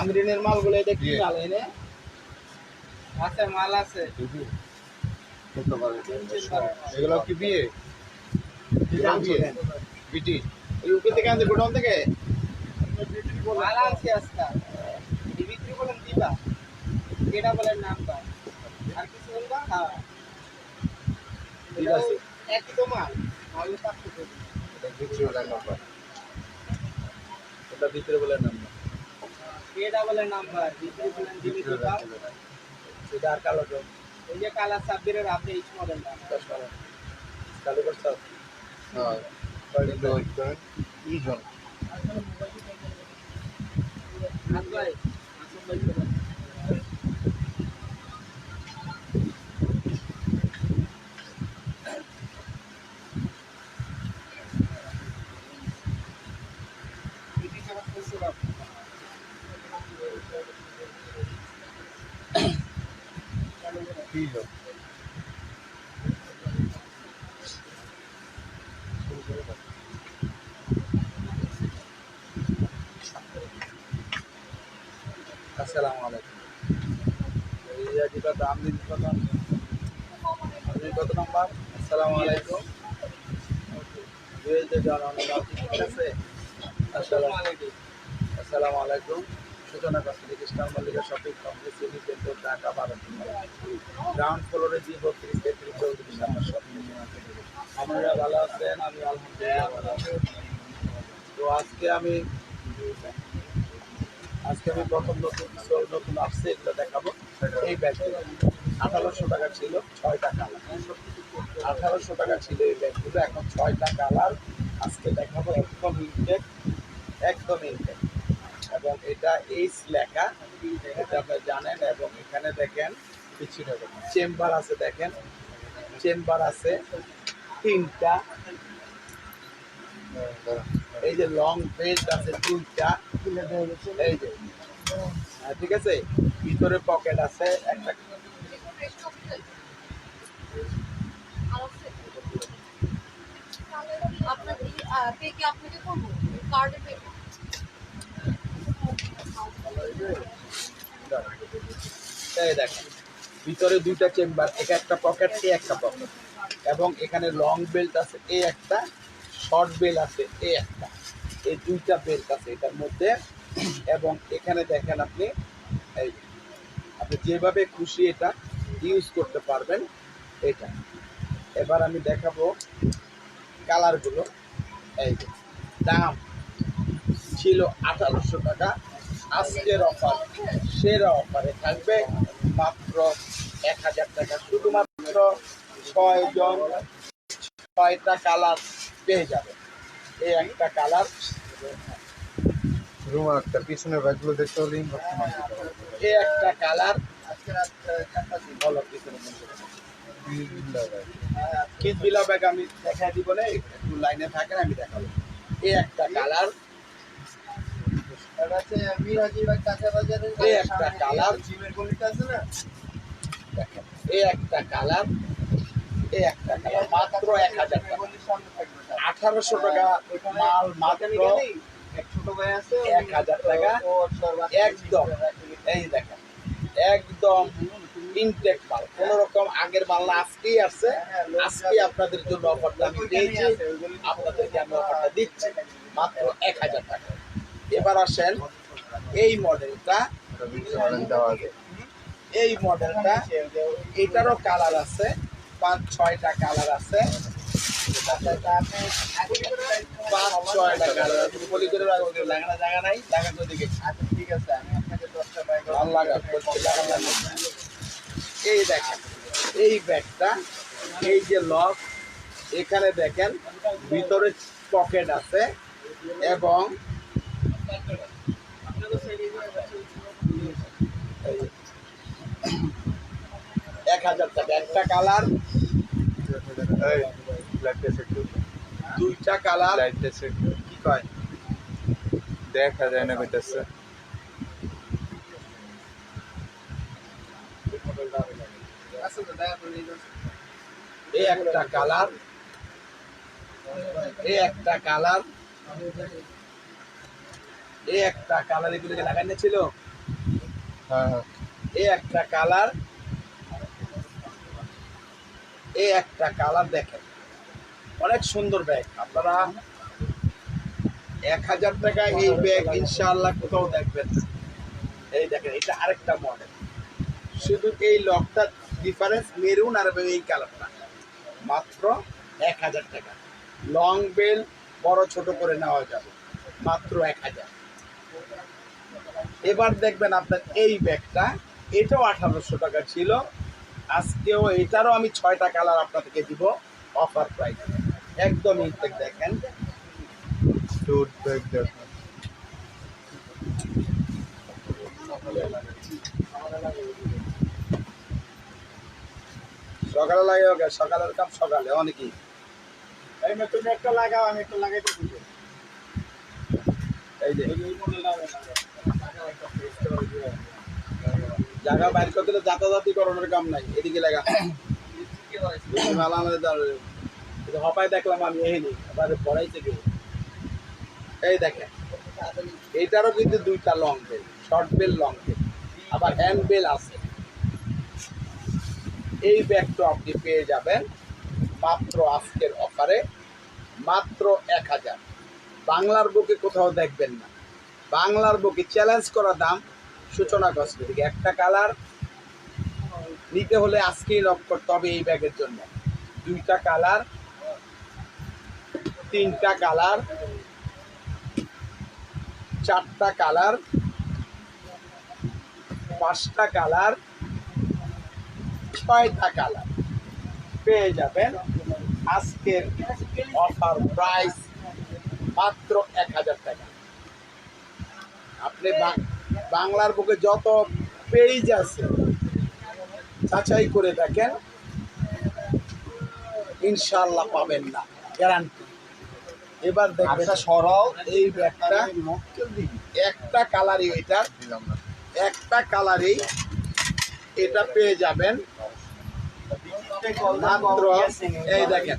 আমরিনের মালগুলো এটা কি মাল এনে? আছে মাল আছে। এগুলো কি বিয়ে? বিটি ইউপি থেকে আনছে গোডাউন থেকে? মাল আছে আজকে। বিক্রি বলেন দিবা। কেটা বলেন নামটা আর কিছু বলবা? হ্যাঁ। একই তো মাল। মাল পাঁচশো এটা বিক্রি হলে নাম্বার। এটা ভিতরে বলে নাম্বার। কেটা বলেন নাম্বার আর কালো তো এই যে কালার সাব্বিরের আপনি এইচ মডেলটা কালো করছ? হ্যাঁ। কালো তো ই জন। হাত ভাই আসুন ভাই চলেন। কি জন আসসালামু আলাইকুম এই যেটা দাম দিন কত আপনি কত নাম্বার আসসালামু আলাইকুম দুই যে জানানো দাম ঠিক আছে আসসালামু আলাইকুম। সূচনা মল্লিকা শপিং কমপ্লেক্স গ্রাউন্ড ফ্লোরে জি বত্রিশ, তেত্রিশ, চৌত্রিশ, আমার আছেন? আমি তো আজকে আমি আজকে আমি প্রথম নতুন নতুন আসছে দেখাবো। এই ব্যাগগুলো আঠারোশো টাকা ছিল, ছয়টা কালার। আঠারোশো টাকা ছিল এই ব্যাগগুলো এখন ছয়টা কালার। আজকে দেখাবো একদম ইনটেক একদম ইনটেক। এবং এটা এইচ লেখা এটা আপনি জানেন এবং এখানে দেখেন চেম্বার আছে দেখেন। চেম্বার আছে তিনটা। এই যে লং বেল্ট আছে দুইটা। এই যে হ্যাঁ, ঠিক আছে? ভিতরে পকেট আছে একটা। আপনার পে কি আপনাকে করব? কার্ডে পে ভিতরে দুইটা চেম্বার একা একটা পকেট এ একটা পকেট এবং এখানে লং বেল্ট আছে, এ একটা শর্ট বেল্ট আছে, এ একটা। এই দুইটা বেল্ট আছে এটার মধ্যে। এবং এখানে দেখেন আপনি, এই আপনি যেভাবে খুশি এটা ইউজ করতে পারবেন, এটা। এবার আমি দেখাবো কালারগুলো এই দাম ছিল আঠারোশো টাকা। আজকের অফার সেরা অফারে থাকবে মাত্র এক হাজার টাকা। শুধুমাত্র ছয় জন ছয়টা কালার পেয়ে যাবে। এই একটা কালার রুম একটা পিছনের ব্যাগগুলো দেখতে হলে এই একটা কালার বলো পিছনে কিস বিলা আমি দেখাই দিব না, একটু লাইনে থাকেন, আমি দেখাবো। এই একটা কালার। এই একটা কালার। জিমের আছে এক হাজার টাকা। আঠারোশো টাকা এক হাজার টাকা। একদম। এই দেখেন। একদম। ইনটেক মাল। কোন রকম আগের মাল না আজকেই আসছে। আজকে আপনাদের জন্য অফারটা আমি দিয়েছি। আপনাদেরকে আমি অফারটা দিচ্ছি মাত্র এক হাজার টাকা। এবার আসেন এই মডেলটা এই মডেলটা এটারও কালার আছে। পাঁচ ছয়টা কালার আছে। পাঁচ ছয়টা কালার আছে। বলি করে লাগানো জায়গা নাই। লাগানো দিকে। আচ্ছা ঠিক আছে আমি আপনাকে দশটা বাইক ভালো লাগা করতে লাগা লাগা। এই দেখেন এই ব্যাগটা এই যে লক এখানে দেখেন ভিতরে পকেট আছে এবং এক হাজার টাকা একটা কালার দুইটা কালার কি কয়? দেখা যায় না কইতাছে আছে তো দেখা করে নিয়ে যাচ্ছি। এই একটা কালার এই একটা কালার এই একটা কালার এগুলো লাগানো ছিল। হ্যাঁ হ্যাঁ। এই একটা কালার এই একটা কালার দেখেন। অনেক সুন্দর ব্যাগ। আপনারা এক হাজার টাকা এই ব্যাগ ইনশাআল্লাহ কোথাও দেখবেন এই দেখেন এটা আরেকটা মডেল শুধু এই লকটা ডিফারেন্স মেরুন আর এই কালারটা। মাত্র এক হাজার টাকা। লং বেল বড় ছোট করে নেওয়া যাবে। মাত্র এক হাজার। এবার দেখবেন আপনার এই ব্যাগটা এটাও আঠারোশো টাকা ছিল। আজকেও এটারও আমি ছয়টা কালার আপনাদেরকে দিব অফার প্রাইস। একদম ইনটেক দেখেন। টুট ব্যাগ দেখো সকালে লাগে ওকে সকালের কাপ সকালে অনেকই। এই তুমি একটা লাগাও আমি একটা লাগাইতে দিবো এই যে। জায়গা বাইর করতে যাতাযাতি করানোর কাম নাই এদিকে লাগা। হপায় দেখলাম আমি এহিনি এবারে পড়াইতে গিয়ে এই দেখেন এইটারও কিন্তু দুইটা long belt short belt long belt আবার হ্যান্ড বেল আছে। এই ব্যাগটা আপনি পেয়ে যাবেন মাত্র আজকের অফারে, মাত্র এক হাজার। বাংলার বুকে কোথাও দেখবেন না। বাংলার বুকে চ্যালেঞ্জ করা দাম সূচনা কসমেটিক একটা কালার নিতে হলে আজকেই লক করতে হবে এই ব্যাগের জন্য। দুইটা কালার তিনটা কালার চারটা কালার পাঁচটা কালার ছয়টা কালার পেয়ে যাবেন আজকের অফার প্রাইস মাত্র এক হাজার টাকা। আপনি বাংলার বুকে যত পেজ আছে যাচাই করে দেখেন ইনশাল্লাহ পাবেন না গ্যারান্টি এবার দেখবেন সরল এই ব্যাগটা একটা কালারই না একটা কালারই এটা পেয়ে যাবেন। মাত্র এই দেখেন।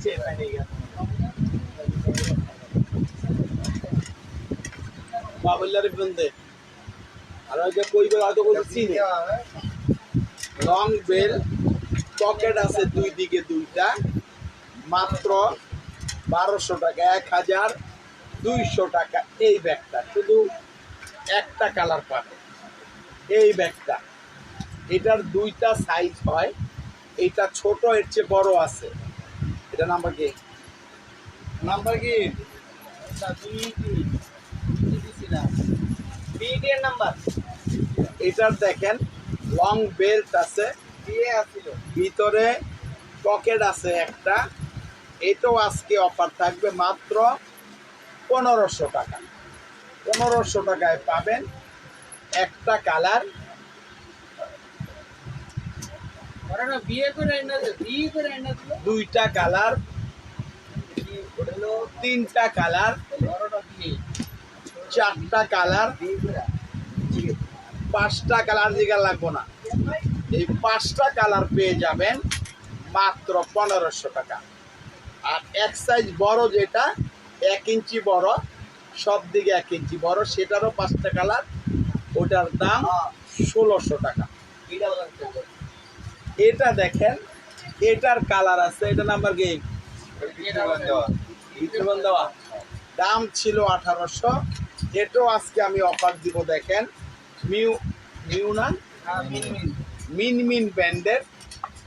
বেল, পকেট আছে দুই দিকে দুইটা। মাত্র বারোশো টাকা, এক হাজার দুইশো টাকা। এই ব্যাগটা, শুধু একটা কালার পাবে। এই ব্যাগটা। এটার দুইটা সাইজ হয় এইটা ছোট এর চেয়ে বড় আছে। এটা নাম্বার কি? নাম্বার কি? বিটের নাম্বার এটার দেখেন লং বেল্ট আছে ভিতরে পকেট আছে একটা এটাও আজকে অফার থাকবে মাত্র পনেরোশো টাকা। পনেরোশো টাকায় পাবেন একটা কালার ওরা না বিয়ে করে এনে দিল বিয়ে করে এনে দিল দুইটা কালার তিনটা কালার চারটা কালার পাঁচটা কালার দিকে লাগবো না। এই পাঁচটা কালার পেয়ে যাবেন মাত্র পনেরোশো টাকা। আর এক সাইজ বড় যেটা এক ইঞ্চি বড় সব দিকে এক ইঞ্চি বড় সেটারও পাঁচটা কালার ওটার দাম ষোলোশো টাকা। এটা দেখেন এটার কালার আছে এটা নাম্বার কি? দেওয়া দেওয়া দাম ছিল আঠারোশো। এটাও আজকে আমি অফার দিব দেখেন। মিউ মিউ না? মিন মিন ব্যান্ডের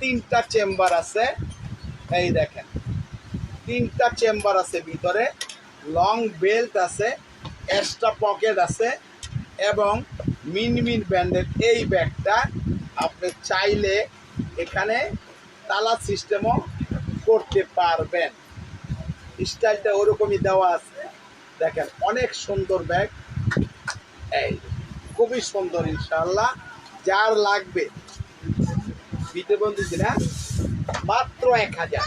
তিনটা চেম্বার আছে। এই দেখেন তিনটা চেম্বার আছে ভিতরে। লং বেল্ট আছে এক্সট্রা পকেট আছে এবং মিন মিন ব্যান্ডের এই ব্যাগটা আপনি চাইলে এখানে তালা সিস্টেমও করতে পারবেন। স্টাইলটা ওরকমই দেওয়া আছে। দেখেন, অনেক সুন্দর ব্যাগ। এই, খুবই সুন্দর ইনশাল্লাহ যার লাগবে। দিতে বন্ধু না মাত্র এক হাজার।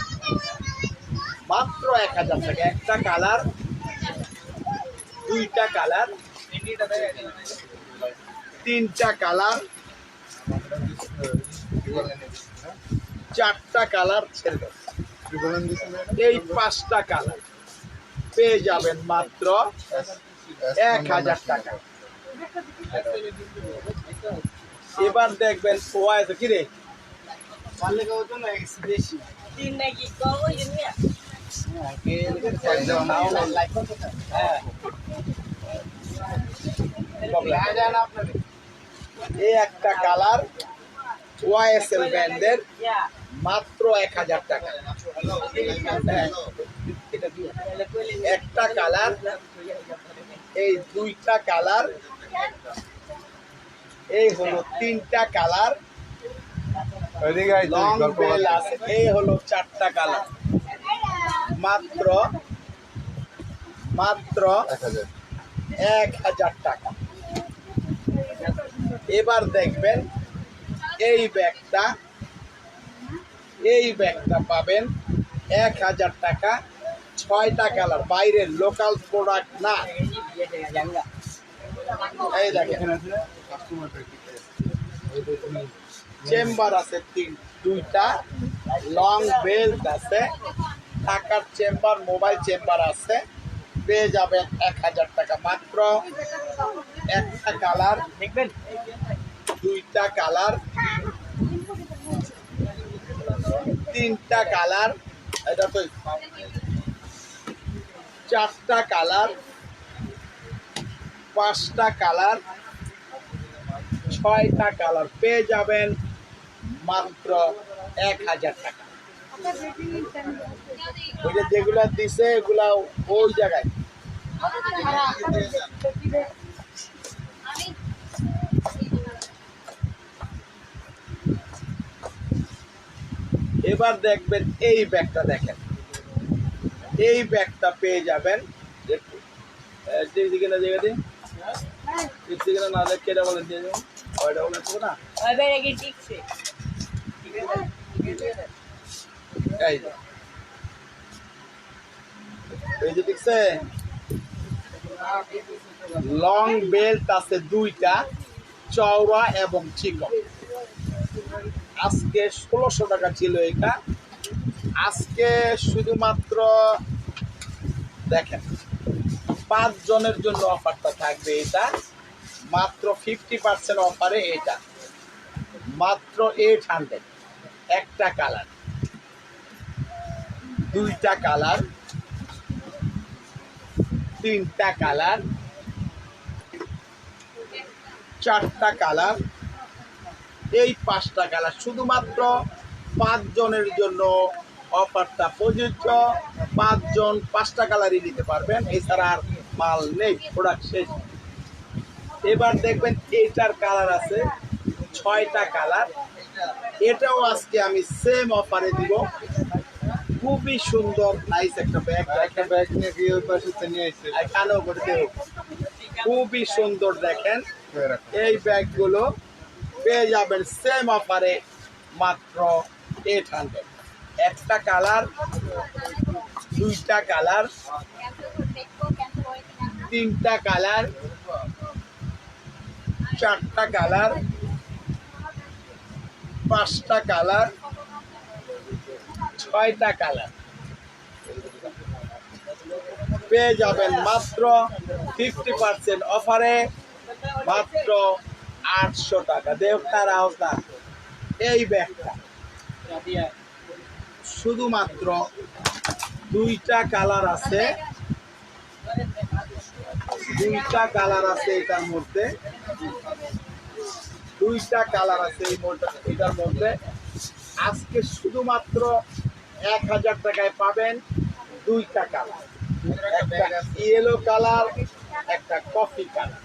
মাত্র এক হাজার টাকা। একটা কালার, দুইটা কালার, তিনটা কালার। চারটা কালার ছেড়ে এই পাঁচটা কালার পেয়ে যাবেন মাত্র এক হাজার টাকা। এবার দেখবেন ওয়া আছে কি রে? তো না বেশি তিন নাকি কম ওই জন্য কে নাও লাইক করতে জানা আপনাদের এই একটা কালার ওয়াইএসএল ব্র্যান্ডের মাত্র এক হাজার টাকা। একটা কালার এই দুইটা কালার এই হলো তিনটা কালার। লং বেল আছে এই হলো চারটা কালার। মাত্র মাত্র এক হাজার। এক হাজার টাকা। এবার দেখবেন এই ব্যাগটা এই ব্যাগটা পাবেন এক হাজার টাকা। ছয়টা কালার বাইরের লোকাল প্রোডাক্ট না। এই দেখেন। চেম্বার আছে তিন, দুইটা লং বেল্ট আছে টাকার চেম্বার মোবাইল চেম্বার আছে। পেয়ে যাবেন এক হাজার টাকা মাত্র। একটা কালার দেখবেন দুইটা কালার তিনটা কালার। এটা তো চারটা কালার, পাঁচটা কালার, ছয়টা কালার। পেয়ে যাবেন মাত্র এক হাজার টাকা। ওই যেগুলা দিছে, এগুলা ওই জায়গায়। এবার দেখবেন এই ব্যাগটা দেখেন। এই ব্যাগটা পেয়ে যাবেন। দিকে না দিকে না না দেখে এটা দিয়ে ওইটা না? টিকছে। এই যে। এই যে দেখছে লং বেল্ট আছে দুইটা চওড়া এবং চিকন। আজকে ষোলোশো টাকা ছিল এটা। আজকে শুধুমাত্র দেখেন পাঁচ জনের জন্য অফারটা থাকবে এটা। মাত্র ফিফটি পার্সেন্ট অফারে এটা। মাত্র এইট হান্ড্রেড একটা কালার দুইটা কালার তিনটা কালার চারটা কালার এই পাঁচটা কালার শুধুমাত্র পাঁচজনের জন্য অফারটা প্রযোজ্য। পাঁচজন পাঁচটা কালারই নিতে পারবেন এছাড়া আর মাল নেই প্রোডাক্ট শেষ। এবার দেখবেন এইটার কালার আছে ছয়টা কালার এটাও আজকে আমি সেম অফারে দিব। খুবই সুন্দর নাইস একটা ব্যাগ একটা ব্যাগ নিয়ে গিয়ে ওই পাশে নিয়ে এসছে। এখানেও করতে খুবই সুন্দর দেখেন। এই ব্যাগগুলো পেয়ে যাবেন সেম অফারে মাত্র এইট হান্ড্রেড একটা কালার দুইটা কালার তিনটা কালার চারটা কালার পাঁচটা কালার ছয়টা কালার পেয়ে যাবেন মাত্র ফিফটি পার্সেন্ট অফারে মাত্র আটশো টাকা। দেবতার আওতা এই ব্যাগটা। শুধুমাত্র দুইটা কালার আছে। দুইটা কালার আছে এটার মধ্যে। দুইটা কালার আছে এই এটার মধ্যে। আজকে শুধুমাত্র এক হাজার টাকায় পাবেন দুইটা কালার। একটা ইয়েলো কালার, একটা কফি কালার।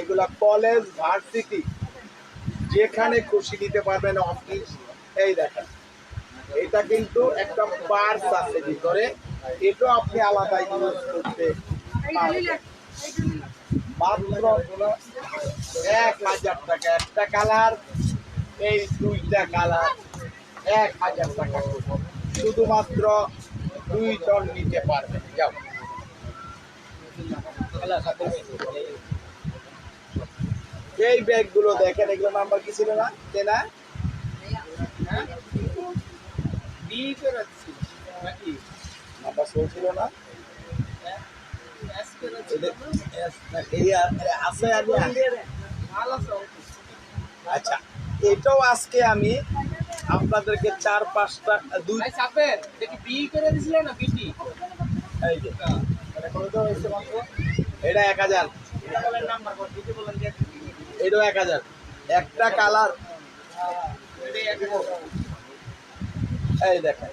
এগুলা কলেজ ভার্সিটি যেখানে খুশি নিতে পারবেন অফিস এই দেখেন। এটা কিন্তু একটা পার্স আছে ভিতরে। এটাও আপনি আলাদা ইউজ করতে মাত্র এক হাজার টাকা। একটা কালার এই দুইটা কালার এক হাজার টাকা। শুধুমাত্র দুইজন নিতে পারবেন। যাও। এই ব্যাগগুলো দেখেন এগুলো নাম্বার কি ছিল না? নাম্বার শো ছিল না? আছে ভালো আছে আচ্ছা এটাও আজকে আমি আপনাদেরকে চার পাঁচটা দুই দেখি বি করে দিছিল না বিটি এই যে। এটা এক হাজার। নাম্বার? বলেন এটাও এক হাজার। একটা কালার। এই দেখেন।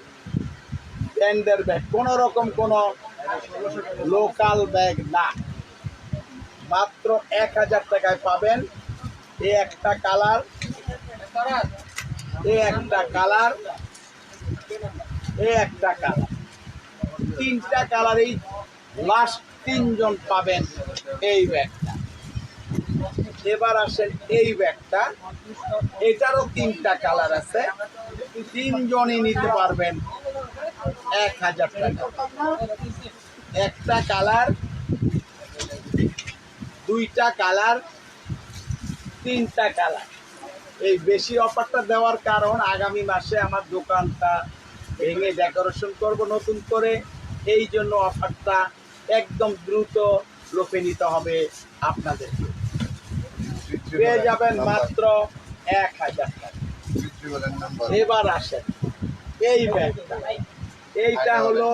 ব্র্যান্ডের ব্যাগ কোনো রকম কোনো লোকাল ব্যাগ না। মাত্র এক হাজার টাকায় পাবেন এই একটা কালার। এই একটা কালার। এই একটা কালার। তিনটা কালারেই লাস্ট তিনজন পাবেন এই ব্যাগটা এবার আসেন এই ব্যাগটা। এটারও তিনটা কালার আছে। তিনজনই নিতে পারবেন এক হাজার টাকা। একটা কালার, দুইটা কালার, তিনটা কালার। এই বেশি অফারটা দেওয়ার কারণ আগামী মাসে আমার দোকানটা ভেঙে ডেকোরেশন করব নতুন করে। এই জন্য অফারটা একদম দ্রুত লোপে নিতে হবে আপনাদেরকে। পেয়ে যাবেন মাত্র এক হাজার টাকা। এবার আসেন। এই ব্যাগটা। এইটা হলো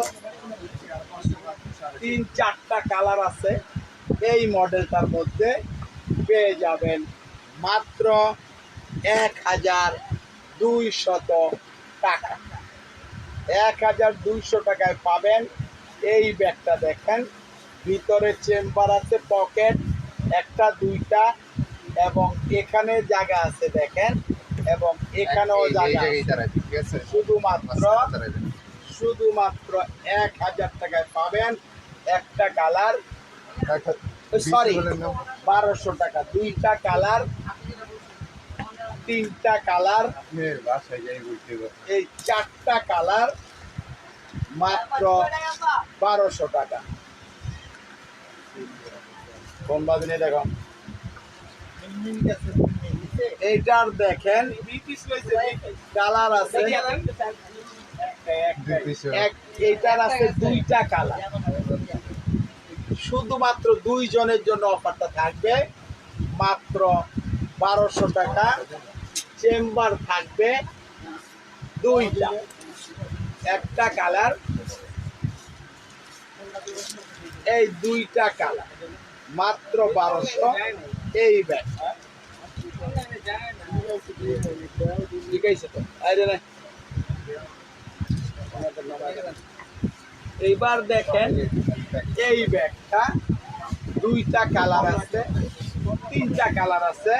তিন চারটা কালার আছে। এই মডেলটার মধ্যে পেয়ে যাবেন মাত্র এক হাজার দুইশত টাকা। এক হাজার দুইশো টাকায় পাবেন এই ব্যাগটা দেখেন। ভিতরে চেম্বার আছে পকেট একটা দুইটা এবং এখানে জায়গা আছে দেখেন এবং এখানেও জায়গা আছে। শুধুমাত্র শুধুমাত্র এক হাজার টাকায় পাবেন একটা কালার সরি বারোশো টাকা। দুইটা কালার তিনটা কালার এই চারটা কালার মাত্র বারোশো টাকা। কোন বাদিনে দেখো? এইটার দেখেন কালার আছে। এইটার আছে দুইটা কালার। শুধুমাত্র দুইজনের জন্য অফারটা থাকবে। মাত্র বারোশো টাকা চেম্বার থাকবে দুইটা। একটা কালার। এই দুইটা কালার। মাত্র বারোশো। এই না এইবার দেখেন, এই ব্যাগটা দুইটা কালার আছে, তিনটা কালার আছে,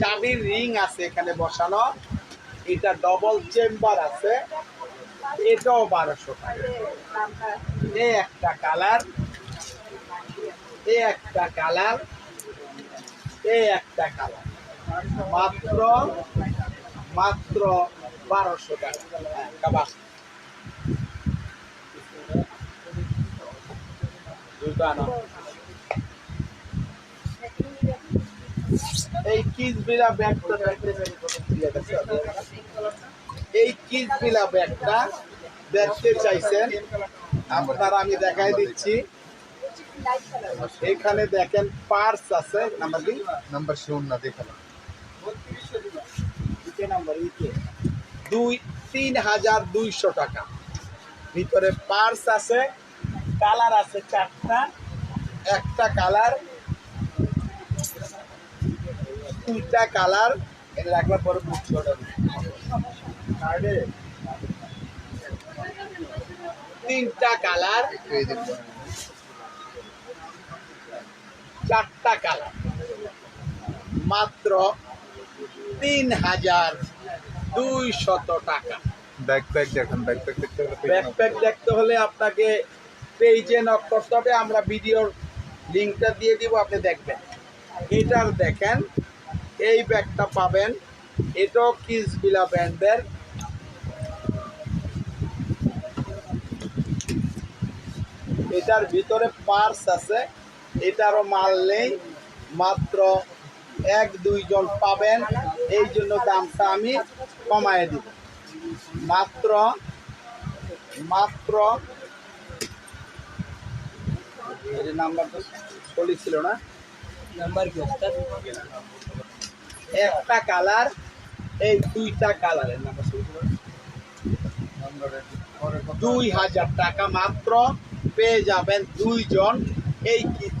চাবির রিং আছে এখানে বসানো, এটা ডবল চেম্বার আছে, এটাও বারোশো টাকা। এই একটা কালার, এই একটা কালার এই একটা কালার। মাত্র মাত্র বারোশো টাকা। হ্যাঁ, এই কিস বিলা ব্যাগটা এই কিস বিলা ব্যাগটা দেখতে চাইছেন? আপনারা আমি দেখাই দিচ্ছি। এখানে দেখেন পার্স আছে নাম্বার কি? নাম্বার শুন না দেখালাম দুই তিন হাজার দুইশো টাকা। ভিতরে পার্স আছে কালার আছে চারটা। একটা কালার দুইটা কালার রাখলাম পরে বুঝছি ওটা তিনটা কালার চারটা কালার। মাত্র তিন হাজার দুইশত টাকা। ব্যাকপ্যাক দেখেন ব্যাকপ্যাক দেখতে হলে ব্যাকপ্যাক দেখতে হলে আপনাকে পেজে নক করতে হবে। আমরা ভিডিওর লিঙ্কটা দিয়ে দিব আপনি দেখবেন। এটার দেখেন এই ব্যাগটা পাবেন। এটাও কিস বিলা ব্র্যান্ডের এটার ভিতরে পার্স আছে। এটারও মাল নেই মাত্র এক দুইজন পাবেন। এই জন্য দামটা আমি কমায় দিব। মাত্র মাত্র নাম্বারটা চলেছিল না? নাম্বার কি একটা কালার এই দুইটা কালারের নাম্বার দুই হাজার টাকা মাত্র পেয়ে যাবেন দুইজন। এই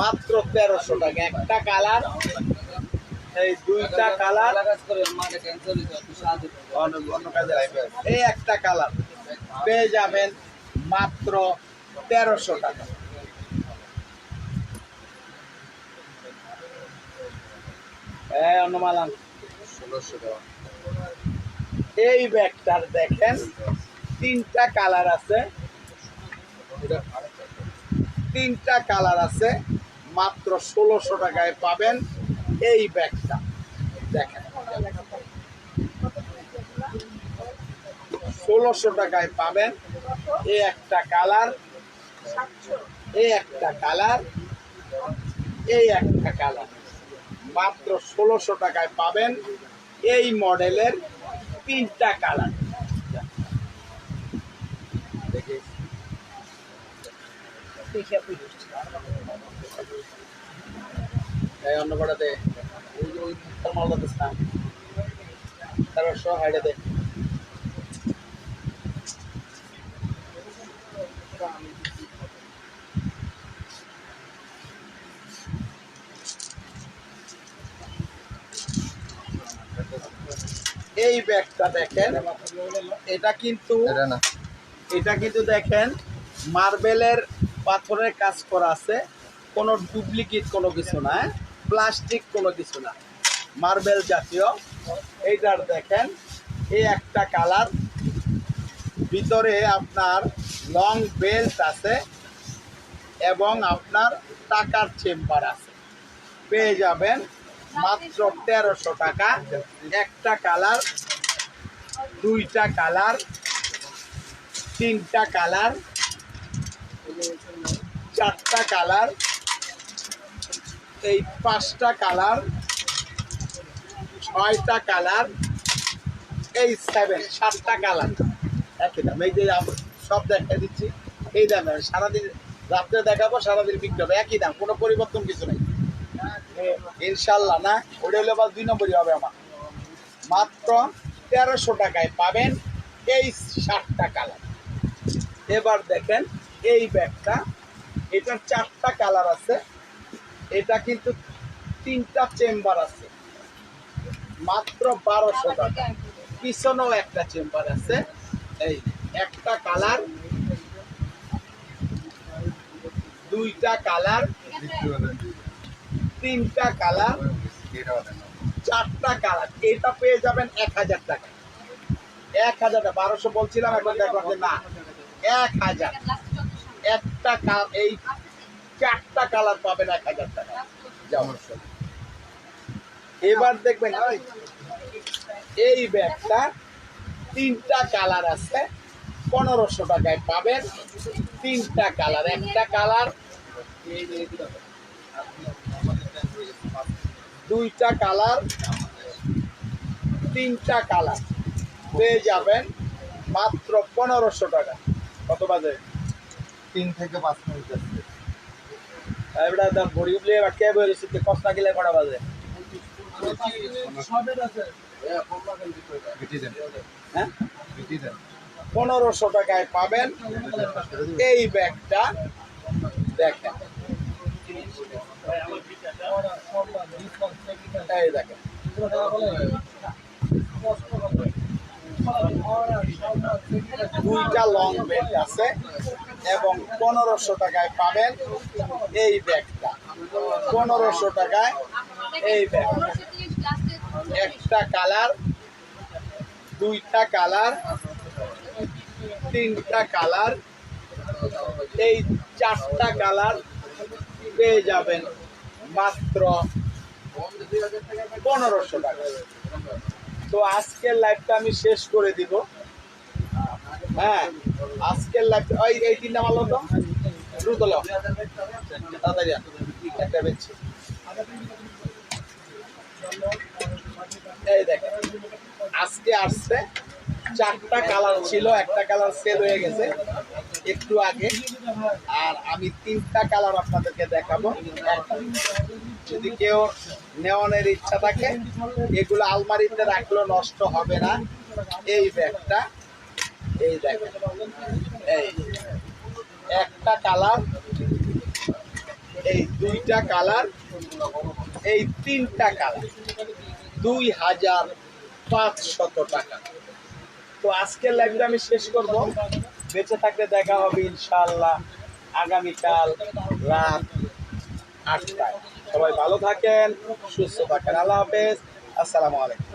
মাত্র তেরোশো টাকা। একটা কালার, এই দুইটা কালার। এই একটা কালার। পেয়ে যাবেন মাত্র তেরোশো টাকা। টাকা এই ব্যাগটার দেখেন, তিনটা কালার আছে। তিনটা কালার আছে। মাত্র ষোলোশো টাকায় পাবেন এই ব্যাগটা। দেখেন। ষোলোশো টাকায় পাবেন এ একটা কালার, এই একটা কালার, এই একটা কালার। মাত্র ষোলোশো টাকায় পাবেন এই মডেলের তিনটা কালার। এই অন্য কটাতে ওই ওই মালটা দিস না। তেরোশো হাইডে এই ব্যাগটা দেখেন এটা কিন্তু এটা এটা কিন্তু দেখেন মার্বেলের পাথরের কাজ করা আছে কোনো ডুপ্লিকেট কোনো কিছু না প্লাস্টিক কোনো কিছু না। মার্বেল জাতীয়। এইটার দেখেন, এই একটা কালার। ভিতরে আপনার লং বেল্ট আছে এবং আপনার টাকার চেম্বার আছে। পেয়ে যাবেন মাত্র তেরোশো টাকা। একটা কালার, দুইটা কালার, তিনটা কালার, চারটা কালার। এই পাঁচটা কালার, ছয়টা কালার, এই সেভেন সাতটা কালার। একই দাম, এই যে সব দেখা দিচ্ছি, এই দামে সারাদিন রাত্রে দেখাবো, সারাদিন বিক্রি হবে। একই দাম, কোনো পরিবর্তন কিছু নেই। ইনশাল্লাহ না? ওটা হলে আবার দুই নম্বরই হবে আমার। মাত্র তেরোশো টাকায় পাবেন এই ষাটটা কালার। এবার দেখেন, এই ব্যাগটা, এটার চারটা কালার আছে। এটা কিন্তু তিনটা চেম্বার আছে। মাত্র বারোশো টাকা। পিছনেও একটা চেম্বার আছে। এই একটা কালার, দুইটা কালার, তিনটা কালার, চারটা কালার। এটা পেয়ে যাবেন এক হাজার টাকা। এক হাজার টাকা। বারোশো বলছিলাম, এখন না। এক হাজার। একটা এই চারটা কালার পাবেন এক হাজার টাকা। এবার দেখবেন এই ব্যাগটা তিনটা কালার আছে পনেরোশো টাকায় পাবেন। তিনটা কালার একটা কালার দুইটা কালার তিনটা কালার পেয়ে যাবেন মাত্র পনেরোশো টাকা। কত বাজে? তিন থেকে পাঁচ মিনিট এবার দাম ভরি উঠলে এবার কে কষ্ট গেলে কটা বাজে? হ্যাঁ? পনেরোশো টাকায় পাবেন এই ব্যাগটা। দেখেন। এই দেখেন। দুইটা লং বেল্ট আছে। এবং পনেরোশো টাকায় পাবেন এই ব্যাগটা। পনেরোশো টাকায় এই ব্যাগ একটা কালার, দুইটা কালার, তিনটা কালার, এই চারটা কালার পেয়ে যাবেন মাত্র পনেরোশো টাকা। তো আজকের লাইভটা আমি শেষ করে দিব। হ্যাঁ আজকের লাইভ ওই এই তিনটা মাল তো দ্রুত লাও তাড়াতাড়ি এই দেখেন, আজকে আসছে চারটা কালার ছিল, একটা কালার সেল হয়ে গেছে একটু আগে। আর আমি তিনটা কালার আপনাদেরকে দেখাবো। যদি কেউ নেওয়ানের ইচ্ছা থাকে, এগুলো আলমারিতে রাখলেও নষ্ট হবে না। এই ব্যাগটা এই দেখেন এই। একটা কালার এই দুইটা কালার এই তিনটা কালার দুই হাজার পাঁচশত টাকা। তো আজকের লাইভটা আমি শেষ করব। বেঁচে থাকলে দেখা হবে ইনশাল্লাহ আগামীকাল রাত আটটায়। সবাই ভালো থাকেন, সুস্থ থাকেন। আল্লাহ হাফেজ। আসসালামু আলাইকুম।